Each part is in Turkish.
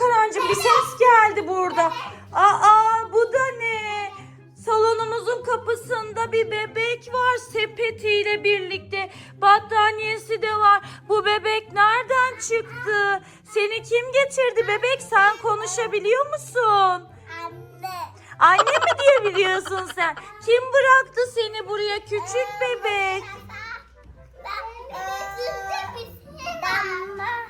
Karancığım bir ses geldi burada. Aa bu da ne? Salonumuzun kapısında bir bebek var sepetiyle birlikte. Battaniyesi de var. Bu bebek nereden çıktı? Seni kim getirdi bebek? Sen konuşabiliyor musun? Anne. Anne mi diye biliyorsun sen? Kim bıraktı seni buraya küçük bebek? Damla.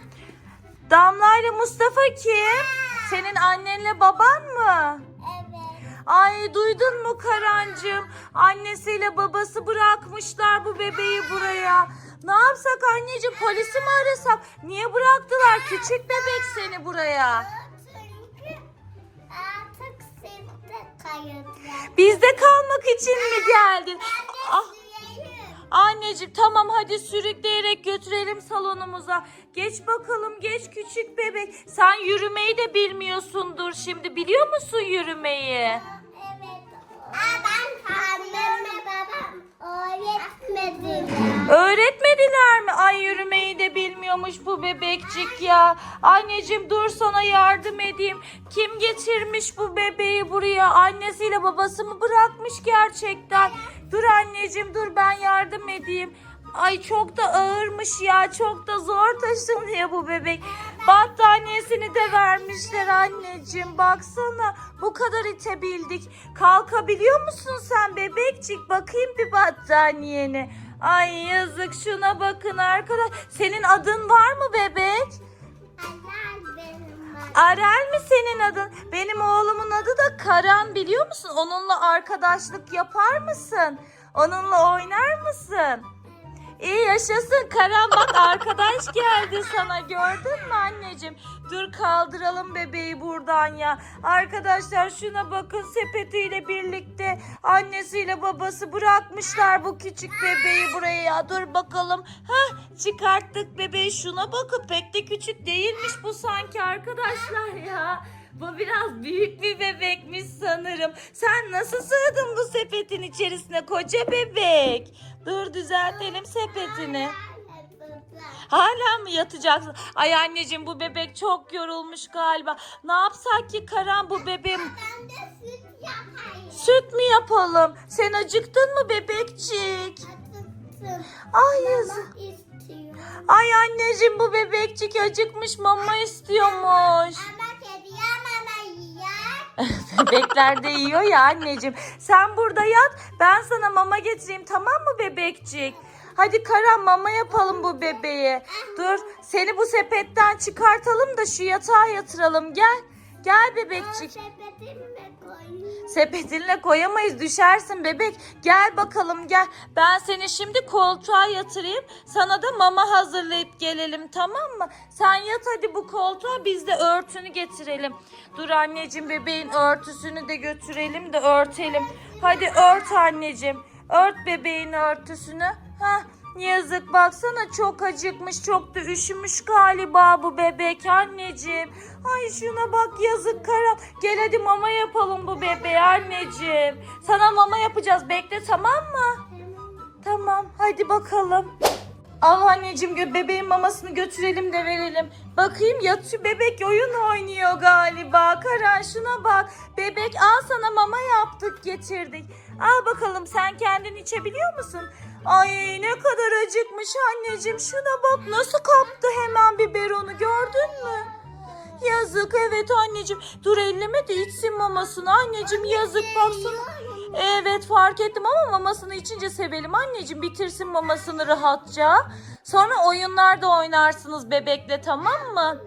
Damla ile Mustafa kim? Senin annenle baban mı? Evet. Ay duydun mu Karancığım? Annesiyle babası bırakmışlar bu bebeği buraya. Ne yapsak anneciğim polisi mi arasak? Niye bıraktılar küçük bebek seni buraya? Çünkü artık sizde kayıtlar. Bizde kalmak için mi geldin? Ah. Anneciğim tamam hadi sürükleyerek götürelim salonumuza. Geç bakalım geç küçük bebek. Sen yürümeyi de bilmiyorsundur şimdi biliyor musun yürümeyi? Evet. Aa, ben annemle babam öğretmediler. Öğretmediler mi? Ay yürümeyi de bilmiyormuş bu bebekcik ya. Anneciğim dur sana yardım edeyim. Kim getirmiş bu bebeği buraya? Annesiyle babası mı bırakmış gerçekten? Dur anneciğim dur ben yardım edeyim. Ay çok da ağırmış ya. Çok da zor taşınıyor bu bebek. Battaniyesini de vermişler anneciğim. Baksana bu kadar itebildik. Kalkabiliyor musun sen bebekcik? Bakayım bir battaniyeni. Ay yazık şuna bakın arkadaş. Senin adın var mı bebek? Arel mi senin adın? Benim oğlumun adı da Karan biliyor musun? Onunla arkadaşlık yapar mısın? Onunla oynar mısın? İyi yaşasın Karan bak arkadaş geldi sana gördün mü anneciğim? Dur kaldıralım bebeği buradan ya. Arkadaşlar şuna bakın sepetiyle birlikte annesiyle babası bırakmışlar bu küçük bebeği buraya ya. Dur bakalım. Hah çıkarttık bebeği şuna bakın pek de küçük değilmiş bu sanki arkadaşlar ya. Bu biraz büyük bir bebekmiş sanırım. Sen nasıl sığdın bu sepetin içerisine koca bebek? Dur düzeltelim sepetini. Hala mı yatacaksın? Ay anneciğim bu bebek çok yorulmuş galiba. Ne yapsak ki Karan bu bebeğim? Ben de süt yapayım. Süt mü yapalım? Sen acıktın mı bebekçik? Acıktım. Ay yazık. Ay anneciğim bu bebekçik acıkmış mama istiyormuş. Ama. Bebekler de yiyor ya anneciğim. Sen burada yat ben sana mama getireyim tamam mı bebekçik? Hadi Karan mama yapalım bu bebeğe. Dur seni bu sepetten çıkartalım da şu yatağa yatıralım gel. Gel bebekçik. sepetimle koyayım. Sepetinle koyamayız düşersin bebek. Gel bakalım gel. Ben seni şimdi koltuğa yatırayım. Sana da mama hazırlayıp gelelim tamam mı? Sen yat hadi bu koltuğa biz de örtünü getirelim. Dur anneciğim bebeğin örtüsünü de götürelim de örtelim. Hadi ört anneciğim. Ört bebeğin örtüsünü. Hah. Yazık baksana çok acıkmış çok da üşümüş galiba bu bebek anneciğim. Ay şuna bak yazık Karan. Gel hadi mama yapalım bu bebeğe anneciğim. Sana mama yapacağız bekle tamam mı? Tamam hadi bakalım. Al anneciğim bebeğin mamasını götürelim de verelim. Bakayım yatıyor bebek oyun oynuyor galiba. Karan şuna bak. Bebek al sana mama yaptık getirdik. Al bakalım sen kendin içebiliyor musun? Ay ne kadar acıkmış anneciğim. Şuna bak nasıl kaptı hemen biberonu gördün mü? Yazık evet anneciğim. Dur elleme de içsin mamasını anneciğim yazık baksana. Evet fark ettim ama mamasını içince sevelim anneciğim. Bitirsin mamasını rahatça. Sonra oyunlarda oynarsınız bebekle tamam mı?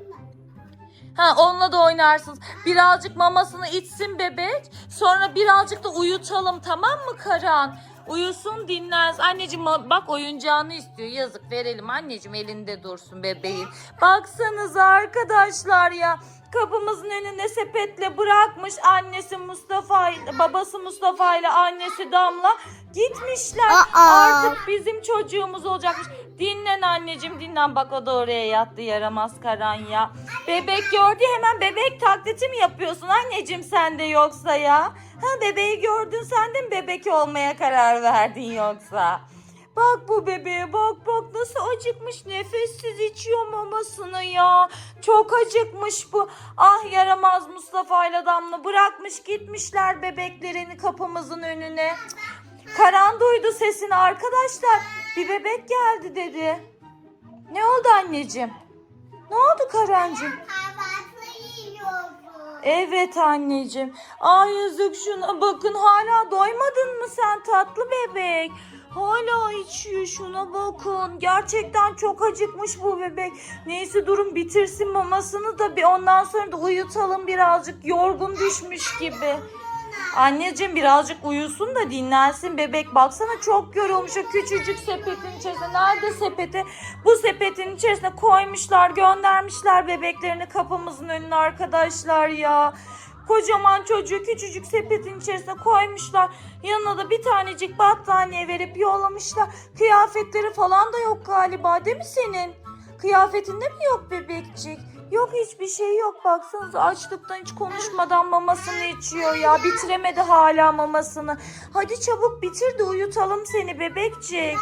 Ha onunla da oynarsınız. Birazcık mamasını içsin bebek. Sonra birazcık da uyutalım tamam mı Karan? Uyusun dinlensin. Anneciğim bak oyuncağını istiyor. Yazık verelim anneciğim elinde dursun bebeğin. Baksanıza arkadaşlar ya. Kapımızın önüne sepetle bırakmış annesi Mustafa ile babası Mustafa ile annesi Damla gitmişler. Aa. Artık bizim çocuğumuz olacakmış. Dinlen anneciğim dinlen bak o da oraya yattı yaramaz Karan ya. Bebek gördü hemen bebek taklidi mi yapıyorsun anneciğim sen de yoksa ya? Ha bebeği gördün sen de mi bebek olmaya karar verdin yoksa? Bak bu bebeğe bak bak nasıl acıkmış nefessiz içiyor mamasını ya. Çok acıkmış bu. Ah yaramaz Mustafa ile Damla bırakmış gitmişler bebeklerini kapımızın önüne. Karan duydu sesini arkadaşlar. Bir bebek geldi dedi. Ne oldu anneciğim? Ne oldu Karancığım? Evet anneciğim. Ay yazık şuna bakın hala doymadın mı sen tatlı bebek? Hala içiyor şuna bakın. Gerçekten çok acıkmış bu bebek. Neyse durun bitirsin mamasını da bir ondan sonra da uyutalım birazcık. Yorgun düşmüş gibi. Anneciğim birazcık uyusun da dinlensin bebek. Baksana çok yorulmuş o küçücük sepetin içerisinde. Nerede sepeti? Bu sepetin içerisine koymuşlar, göndermişler bebeklerini kapımızın önüne arkadaşlar ya. Kocaman çocuğu küçücük sepetin içerisine koymuşlar. Yanına da bir tanecik battaniye verip yollamışlar. Kıyafetleri falan da yok galiba değil mi senin? Kıyafetinde mi yok bebekçik? Yok hiçbir şey yok baksanıza açlıktan hiç konuşmadan mamasını içiyor ya bitiremedi hala mamasını. Hadi çabuk bitir de uyutalım seni bebekçik.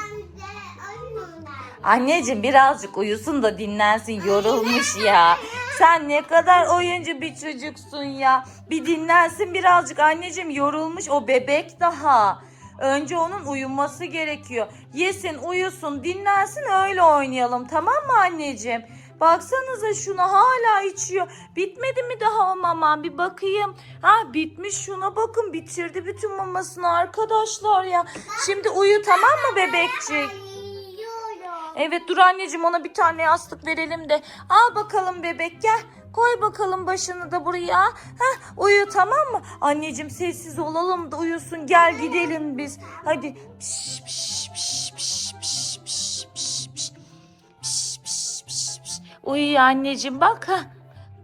Anneciğim birazcık uyusun da dinlensin yorulmuş ya. Sen ne kadar oyuncu bir çocuksun ya. Bir dinlensin birazcık anneciğim yorulmuş o bebek daha. Önce onun uyuması gerekiyor. Yesin uyusun dinlensin öyle oynayalım tamam mı anneciğim? Baksanıza şuna hala içiyor. Bitmedi mi daha o mama? Bir bakayım. Ha bitmiş şuna bakın bitirdi bütün mamasını arkadaşlar ya. Şimdi uyu tamam mı bebekçik? Evet dur anneciğim ona bir tane yastık verelim de. Al bakalım bebek gel. Koy bakalım başını da buraya. Heh, uyu tamam mı? Anneciğim sessiz olalım da uyusun. Gel gidelim biz. Hadi. Piş, piş, piş. Uyu anneciğim bak ha.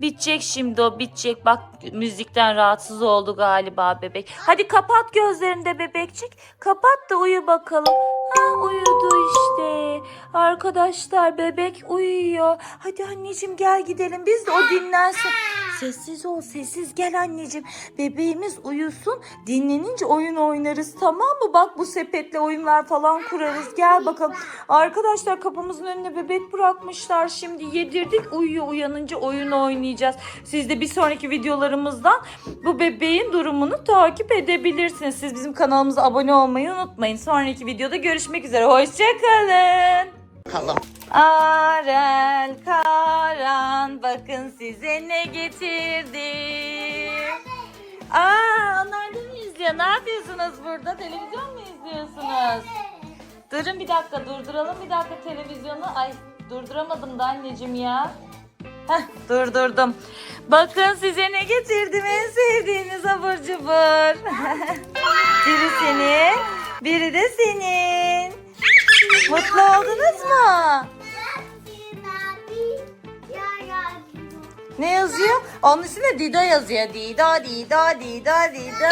Bitecek şimdi o bitecek. Bak müzikten rahatsız oldu galiba bebek. Hadi kapat gözlerini de bebekçik. Kapat da uyu bakalım. Ha uyudu işte. Arkadaşlar bebek uyuyor. Hadi anneciğim gel gidelim biz de o dinlensin. Sessiz ol sessiz gel anneciğim. Bebeğimiz uyusun. Dinlenince oyun oynarız tamam mı? Bak bu sepetle oyunlar falan kurarız. Gel bakalım. Arkadaşlar kapımızın önüne bebek bırakmışlar. Şimdi yedirdik uyuyor uyanınca oyun oynayacağız. Siz de bir sonraki videolarımızdan bu bebeğin durumunu takip edebilirsiniz. Siz bizim kanalımıza abone olmayı unutmayın. Sonraki videoda görüşmek üzere. Hoşçakalın. Bakalım. Arel Karan bakın size ne getirdim. Aa onlar da mı izliyor? Ne yapıyorsunuz burada? Televizyon mu izliyorsunuz? Durun bir dakika durduralım bir dakika televizyonu. Ay durduramadım da anneciğim ya. Heh durdurdum. Bakın size ne getirdim en sevdiğiniz abur cubur. biri senin, biri de senin. Mutlu oldunuz mu? Ne yazıyor? Onun üstünde Dido yazıyor. Dido, Dido, Dido, Dido.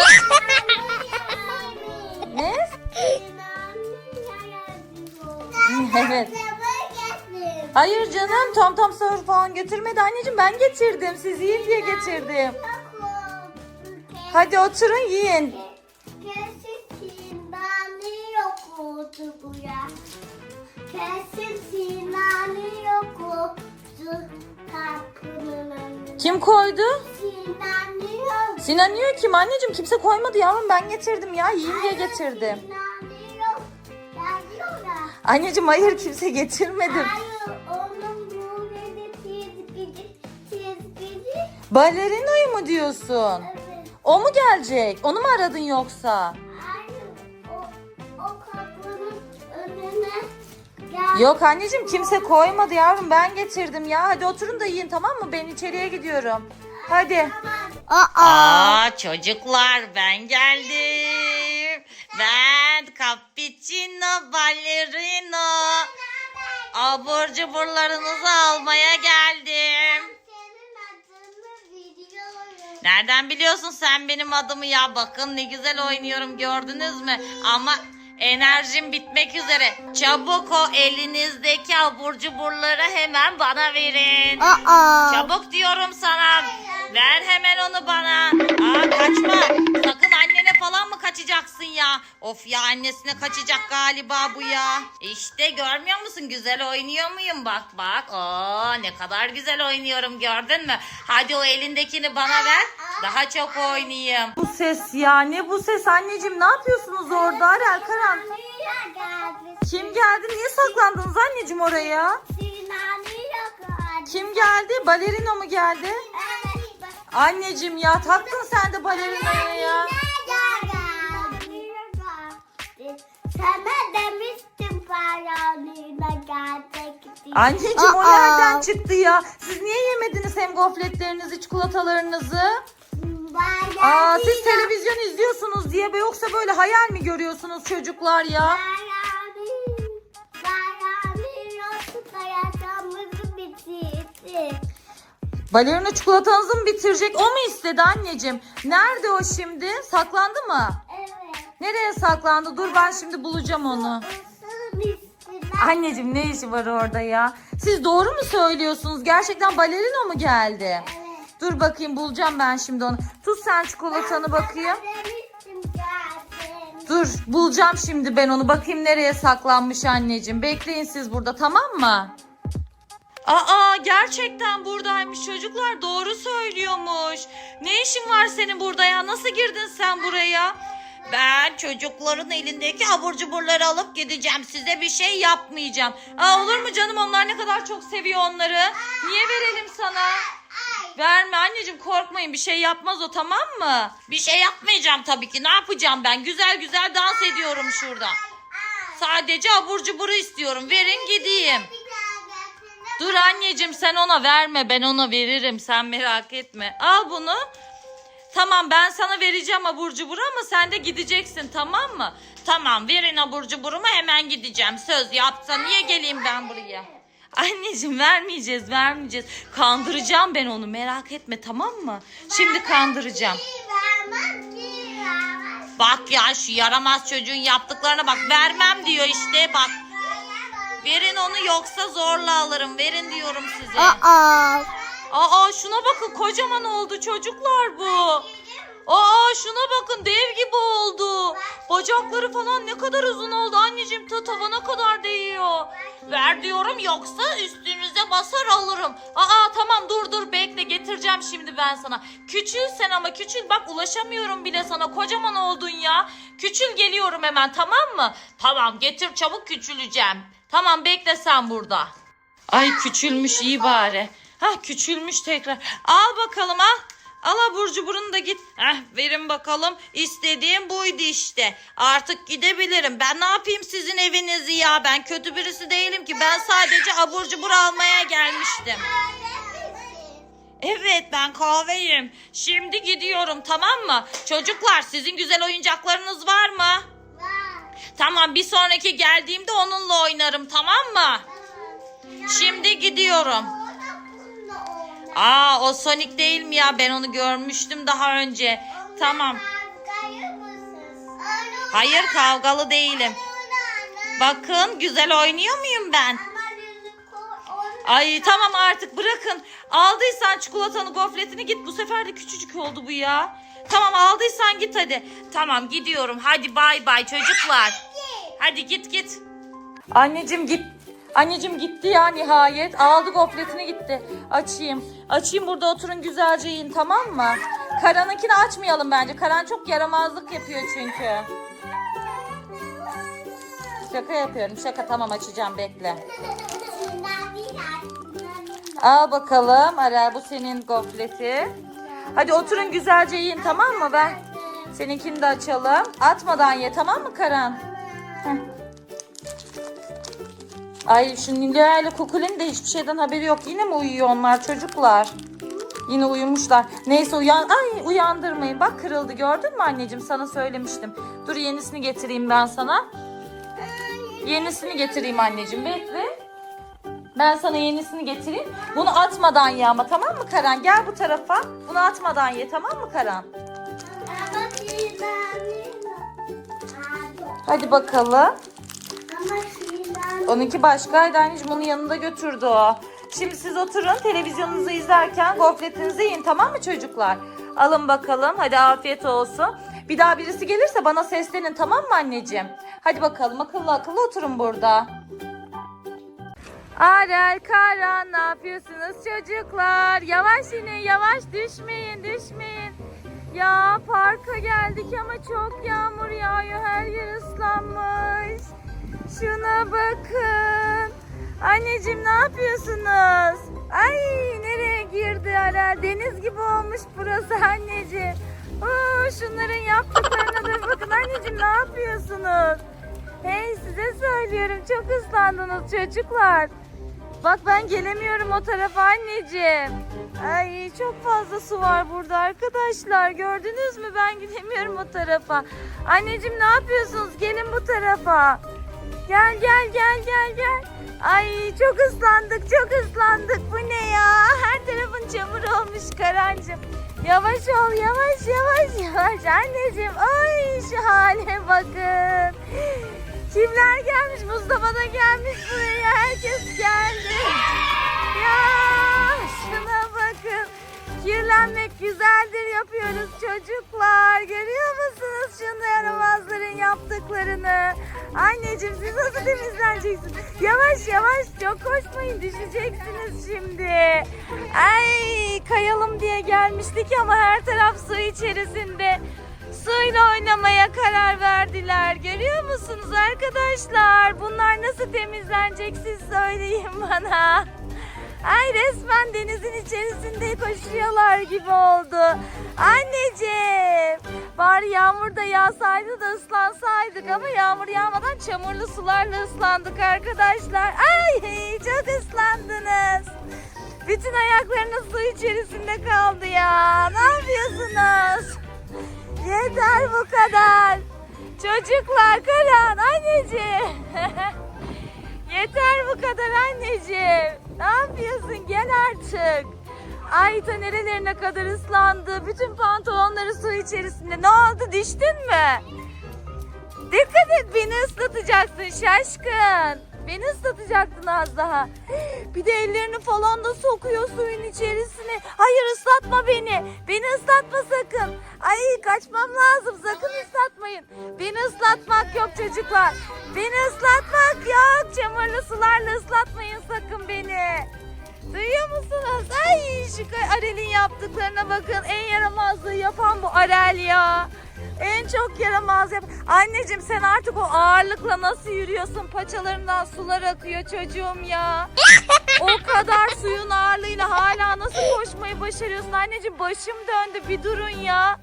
ne? Evet. Hayır canım tam tam sahur falan götürmedi anneciğim ben getirdim siz yiyin diye getirdim. Hadi oturun yiyin. Koydu? Sinan'ı yok. Sinan yiyor kim anneciğim kimse koymadı yavrum ben getirdim ya yiyin diye getirdim. Sinan'ı yok. Yazıyor ya. Anneciğim hayır kimse getirmedim. Hayır onun böyle çizgici çizgici. Balerinoyu mu diyorsun? Evet. O mu gelecek? Onu mu aradın yoksa? Yok anneciğim kimse koymadı yavrum ben getirdim ya. Hadi oturun da yiyin tamam mı? Ben içeriye gidiyorum. Hadi. Aa çocuklar ben geldim. Ben cappuccino ballerino. Abur cuburlarınızı almaya geldim. Nereden biliyorsun sen benim adımı ya? Bakın ne güzel oynuyorum gördünüz mü? Ama enerjim bitmek üzere. Çabuk o elinizdeki abur cuburları hemen bana verin. Aa. Çabuk diyorum sana. Ver hemen onu bana. Aa kaçma. Kaçacaksın ya? Of ya annesine kaçacak galiba bu ya. İşte görmüyor musun güzel oynuyor muyum bak bak. Oo ne kadar güzel oynuyorum gördün mü? Hadi o elindekini bana ver. Daha çok oynayayım. Bu ses ya ne bu ses anneciğim ne yapıyorsunuz orada Arel Karan? Kim geldi niye saklandınız anneciğim oraya? Kim geldi balerino mu geldi? Anneciğim ya taktın sen de balerinoya ya. Sana demiştim paranıyla geldik diye. Anneciğim o Aa. nereden çıktı ya? Siz niye yemediniz hem gofletlerinizi, çikolatalarınızı? Aa siz televizyon izliyorsunuz diye be yoksa böyle hayal mi görüyorsunuz çocuklar ya? Balerina çikolatanızı mı bitirecek? O mu istedi anneciğim? Nerede o şimdi? Saklandı mı? Nereye saklandı? Dur ben şimdi bulacağım onu. Anneciğim ne işi var orada ya? Siz doğru mu söylüyorsunuz? Gerçekten balerina mı geldi? Dur bakayım bulacağım ben şimdi onu. Tut sen çikolatanı bakayım. Dur bulacağım şimdi ben onu. Bakayım nereye saklanmış anneciğim. Bekleyin siz burada tamam mı? Aa gerçekten buradaymış çocuklar doğru söylüyormuş. Ne işin var senin burada ya? Nasıl girdin sen buraya? Ben çocukların elindeki abur cuburları alıp gideceğim. Size bir şey yapmayacağım. Aa, olur mu canım onlar ne kadar çok seviyor onları. Niye verelim sana? Verme anneciğim korkmayın bir şey yapmaz o tamam mı? Bir şey yapmayacağım tabii ki ne yapacağım ben güzel güzel dans ediyorum şurada. Sadece abur cuburu istiyorum verin gideyim. Dur anneciğim sen ona verme ben ona veririm sen merak etme. Al bunu. Tamam ben sana vereceğim abur cuburu ama sen de gideceksin tamam mı? Tamam verin abur cuburumu hemen gideceğim. Söz yapsa niye geleyim ben buraya? Anneciğim vermeyeceğiz vermeyeceğiz. Kandıracağım ben onu merak etme tamam mı? Şimdi kandıracağım. Bak ya şu yaramaz çocuğun yaptıklarına bak vermem diyor işte bak. Verin onu yoksa zorla alırım verin diyorum size. Aa. Aa şuna bakın kocaman oldu çocuklar bu. Aa şuna bakın dev gibi oldu. Bacakları falan ne kadar uzun oldu anneciğim ta tavana kadar değiyor. Ver diyorum yoksa üstünüze basar alırım. Aa tamam dur dur bekle getireceğim şimdi ben sana. Küçül sen ama küçül bak ulaşamıyorum bile sana kocaman oldun ya. Küçül geliyorum hemen tamam mı? Tamam getir çabuk küçüleceğim. Tamam bekle sen burada. Ay küçülmüş iyi bari. Hah küçülmüş tekrar. Al bakalım al. Al abur cuburunu da git. Heh, verin bakalım. İstediğim buydu işte. Artık gidebilirim. Ben ne yapayım sizin evinizi ya? Ben kötü birisi değilim ki. Ben sadece abur cubur almaya gelmiştim. Evet ben kahveyim. Şimdi gidiyorum tamam mı? Çocuklar sizin güzel oyuncaklarınız var mı? Tamam bir sonraki geldiğimde onunla oynarım tamam mı? Şimdi gidiyorum. Aa o Sonic değil mi ya? Ben onu görmüştüm daha önce. Tamam. Hayır kavgalı değilim. Bakın güzel oynuyor muyum ben? Ay tamam artık bırakın. Aldıysan çikolatanı gofretini git. Bu sefer de küçücük oldu bu ya. Tamam aldıysan git hadi. Tamam gidiyorum. Hadi bay bay çocuklar. Hadi git git. Anneciğim git. Anneciğim gitti ya nihayet. Aldı gofretini gitti. Açayım. Açayım burada oturun güzelce yiyin tamam mı? Karan'ınkini açmayalım bence. Karan çok yaramazlık yapıyor çünkü. Şaka yapıyorum. Şaka tamam açacağım bekle. Al bakalım Arel bu senin gofreti. Hadi oturun güzelce yiyin tamam mı? Ben seninkini de açalım. Atmadan ye tamam mı Karan? Heh. Ay şu Nilüfer ile Kukul'ün de hiçbir şeyden haberi yok. Yine mi uyuyor onlar çocuklar? Yine uyumuşlar. Neyse uyan ay uyandırmayın. Bak kırıldı gördün mü anneciğim? Sana söylemiştim. Dur yenisini getireyim ben sana. Yenisini getireyim anneciğim. Bekle. Ben sana yenisini getireyim. Bunu atmadan ye ama tamam mı Karan? Gel bu tarafa. Bunu atmadan ye tamam mı Karan? Hadi bakalım. Onunki başkaydı anneciğim. Onun yanında götürdü o. Şimdi siz oturun televizyonunuzu izlerken gofretinizi yiyin tamam mı çocuklar? Alın bakalım. Hadi afiyet olsun. Bir daha birisi gelirse bana seslenin tamam mı anneciğim? Hadi bakalım akıllı akıllı oturun burada. Arel, Karan ne yapıyorsunuz çocuklar? Yavaş inin yavaş düşmeyin düşmeyin. Ya parka geldik ama çok yağmur yağıyor her yer ıslanmış. Şuna bakın. Anneciğim ne yapıyorsunuz? Ay nereye girdi Arel? Deniz gibi olmuş burası anneciğim. Oo, şunların yaptıklarına da bakın anneciğim ne yapıyorsunuz? Hey size söylüyorum çok ıslandınız çocuklar. Bak ben gelemiyorum o tarafa anneciğim. Ay çok fazla su var burada arkadaşlar. Gördünüz mü ben gidemiyorum o tarafa. Anneciğim ne yapıyorsunuz? Gelin bu tarafa. Gel gel gel gel gel. Ay çok ıslandık çok ıslandık. Bu ne ya? Her tarafın çamur olmuş Karancığım. Yavaş ol yavaş yavaş yavaş anneciğim. Ay şu hale bakın. Kimler gelmiş? Mustafa da gelmiş buraya. Herkes geldi. Ya. Kirlenmek güzeldir yapıyoruz çocuklar. Görüyor musunuz şunu yaramazların yaptıklarını? Anneciğim siz nasıl temizleneceksiniz? Yavaş yavaş çok koşmayın düşeceksiniz şimdi. Ay kayalım diye gelmiştik ama her taraf su içerisinde. Suyla oynamaya karar verdiler. Görüyor musunuz arkadaşlar? Bunlar nasıl temizlenecek siz söyleyin bana. Ay resmen denizin içerisinde koşuyorlar gibi oldu. Anneciğim. Bari yağmur da yağsaydı da ıslansaydık ama yağmur yağmadan çamurlu sularla ıslandık arkadaşlar. Ay çok ıslandınız. Bütün ayaklarınız su içerisinde kaldı ya. Ne yapıyorsunuz? Yeter bu kadar. Çocuklar kalan anneciğim. Yeter bu kadar anneciğim. Ne yapıyorsun? Gel artık. Ayta nerelerine kadar ıslandı. Bütün pantolonları su içerisinde. Ne oldu? Düştün mü? Dikkat et beni ıslatacaksın şaşkın. Beni ıslatacaktın az daha. Bir de ellerini falan da sokuyor suyun içerisine. Hayır ıslatma beni. Beni ıslatma sakın. Ay kaçmam lazım. Sakın ıslatmayın. Beni ıslatmak yok çocuklar. Beni ıslatmak yok. Çamurlu sularla ıslatmayın sakın beni. Duyuyor musunuz? Ay şu Arel'in yaptıklarına bakın. En yaramazlığı yapan bu Arel ya. En çok yaramaz yap. Anneciğim sen artık o ağırlıkla nasıl yürüyorsun? Paçalarından sular akıyor çocuğum ya. o kadar suyun ağırlığıyla hala nasıl koşmayı başarıyorsun? Anneciğim başım döndü bir durun ya.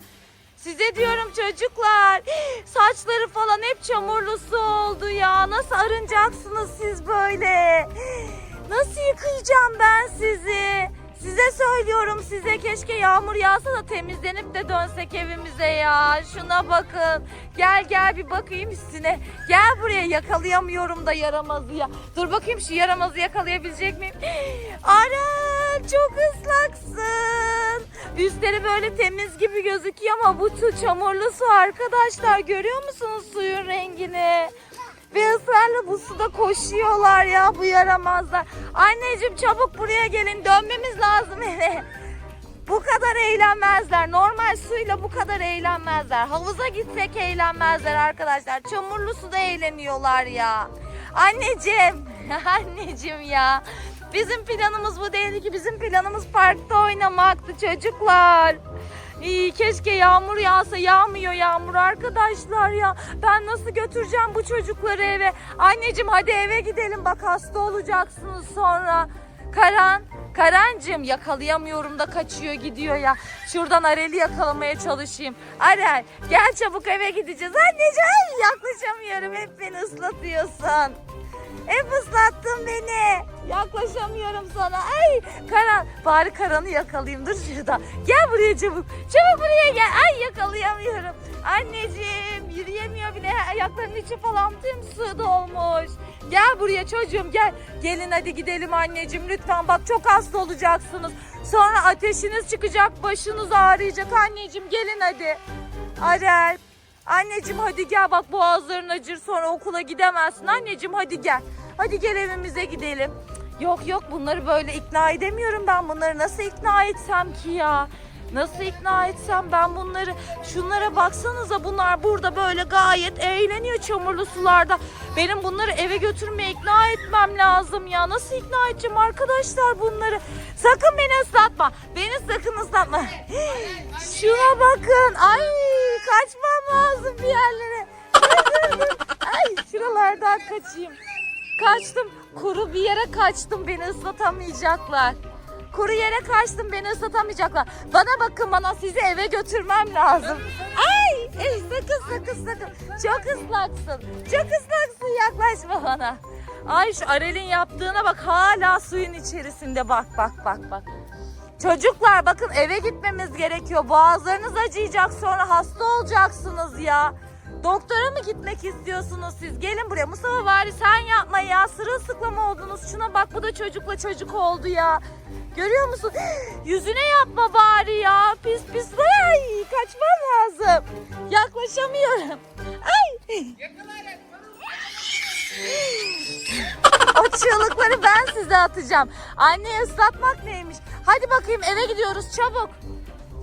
Size diyorum çocuklar. Saçları falan hep çamurlu su oldu ya. Nasıl arınacaksınız siz böyle? Nasıl yıkayacağım ben sizi? Size söylüyorum size keşke yağmur yağsa da temizlenip de dönsek evimize ya. Şuna bakın. Gel gel bir bakayım üstüne. Gel buraya yakalayamıyorum da yaramazı ya. Dur bakayım şu yaramazı yakalayabilecek miyim? Ara çok ıslaksın. Üstleri böyle temiz gibi gözüküyor ama bu çamurlu su arkadaşlar. Görüyor musunuz suyun rengini? Ve ısrarla bu suda koşuyorlar ya bu yaramazlar. Anneciğim çabuk buraya gelin dönmemiz lazım eve. Bu kadar eğlenmezler. Normal suyla bu kadar eğlenmezler. Havuza gitsek eğlenmezler arkadaşlar. Çamurlu suda eğleniyorlar ya. Anneciğim, anneciğim ya. Bizim planımız bu değildi ki. Bizim planımız parkta oynamaktı çocuklar. İyi keşke yağmur yağsa yağmıyor yağmur arkadaşlar ya. Ben nasıl götüreceğim bu çocukları eve? Anneciğim hadi eve gidelim bak hasta olacaksınız sonra. Karan, Karancığım yakalayamıyorum da kaçıyor gidiyor ya. Şuradan Arel'i yakalamaya çalışayım. Arel gel çabuk eve gideceğiz. Anneciğim yaklaşamıyorum hep beni ıslatıyorsun. Hep ıslattın beni. Yaklaşamıyorum sana. Ay Karan. Bari Karan'ı yakalayayım. Dur şurada. Gel buraya çabuk. Çabuk buraya gel. Ay yakalayamıyorum. Anneciğim yürüyemiyor bile. Ayaklarının içi falan tüm su dolmuş. Gel buraya çocuğum gel. Gelin hadi gidelim anneciğim lütfen. Bak çok hasta olacaksınız. Sonra ateşiniz çıkacak. Başınız ağrıyacak anneciğim. Gelin hadi. Arel. Anneciğim hadi gel bak boğazların acır sonra okula gidemezsin. Anneciğim hadi gel. Hadi gel evimize gidelim. Yok yok bunları böyle ikna edemiyorum ben. Bunları nasıl ikna etsem ki ya? Nasıl ikna etsem ben bunları? Şunlara baksanıza bunlar burada böyle gayet eğleniyor çamurlu sularda. Benim bunları eve götürmeye ikna etmem lazım ya. Nasıl ikna edeceğim arkadaşlar bunları? Sakın beni ıslatma. Beni sakın ıslatma. Şuna bakın. Ay kaçmam lazım bir yerlere. Ay şuralardan kaçayım. Kaçtım. Kuru bir yere kaçtım. Beni ıslatamayacaklar. Kuru yere kaçtım. Beni ıslatamayacaklar. Bana bakın bana sizi eve götürmem lazım. Ay, ay sakın sakın sakın. Çok ıslaksın. Çok ıslaksın. Yaklaşma bana. Ay şu Arel'in yaptığına bak. Hala suyun içerisinde. Bak bak bak bak. Çocuklar bakın eve gitmemiz gerekiyor. Boğazlarınız acıyacak sonra hasta olacaksınız ya. Doktora mı gitmek istiyorsunuz siz? Gelin buraya. Mustafa bari sen yapma ya. Sırılsıklam oldunuz. Şuna bak bu da çocukla çocuk oldu ya. Görüyor musun? Yüzüne yapma bari ya. Pis pis. Ay kaçmam lazım. Yaklaşamıyorum. Ay. O çığlıkları ben size atacağım. Anneye ıslatmak neymiş? Hadi bakayım eve gidiyoruz çabuk.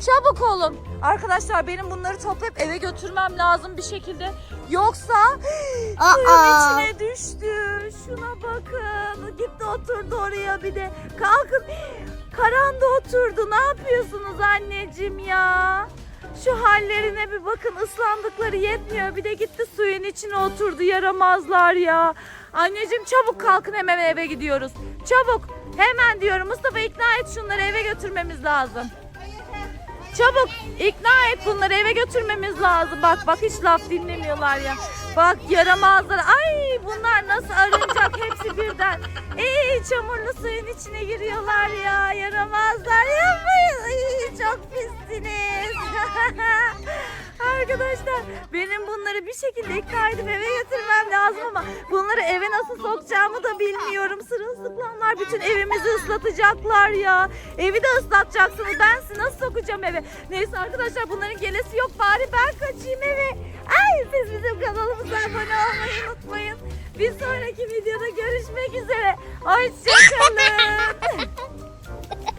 Çabuk olun. Arkadaşlar benim bunları toplayıp eve götürmem lazım bir şekilde. Yoksa suyun Aa. içine düştü. Şuna bakın. Gitti oturdu oraya bir de. Kalkın. Karanda oturdu. Ne yapıyorsunuz anneciğim ya? Şu hallerine bir bakın ıslandıkları yetmiyor. Bir de gitti suyun içine oturdu yaramazlar ya. Anneciğim çabuk kalkın hemen eve gidiyoruz. Çabuk hemen diyorum Mustafa ikna et şunları eve götürmemiz lazım. Çabuk ikna et bunları eve götürmemiz lazım. Bak bak hiç laf dinlemiyorlar ya. Bak yaramazlar. Ay bunlar nasıl arınacak hepsi birden. Ey çamurlu suyun içine giriyorlar ya. Yaramazlar yapmayın. Ay, çok pissiniz. Arkadaşlar benim bunları bir şekilde ikna eve götürmem lazım ama bunları eve nasıl sokacağımı da bilmiyorum. Sırılsıklamlar bütün evimizi ıslatacaklar ya. Evi de ıslatacaksınız. Ben sizi nasıl sokacağım eve? Neyse arkadaşlar bunların gelesi yok. Bari ben kaçayım eve. Ay siz bizim kanalımıza abone olmayı unutmayın. Bir sonraki videoda görüşmek üzere. Hoşçakalın.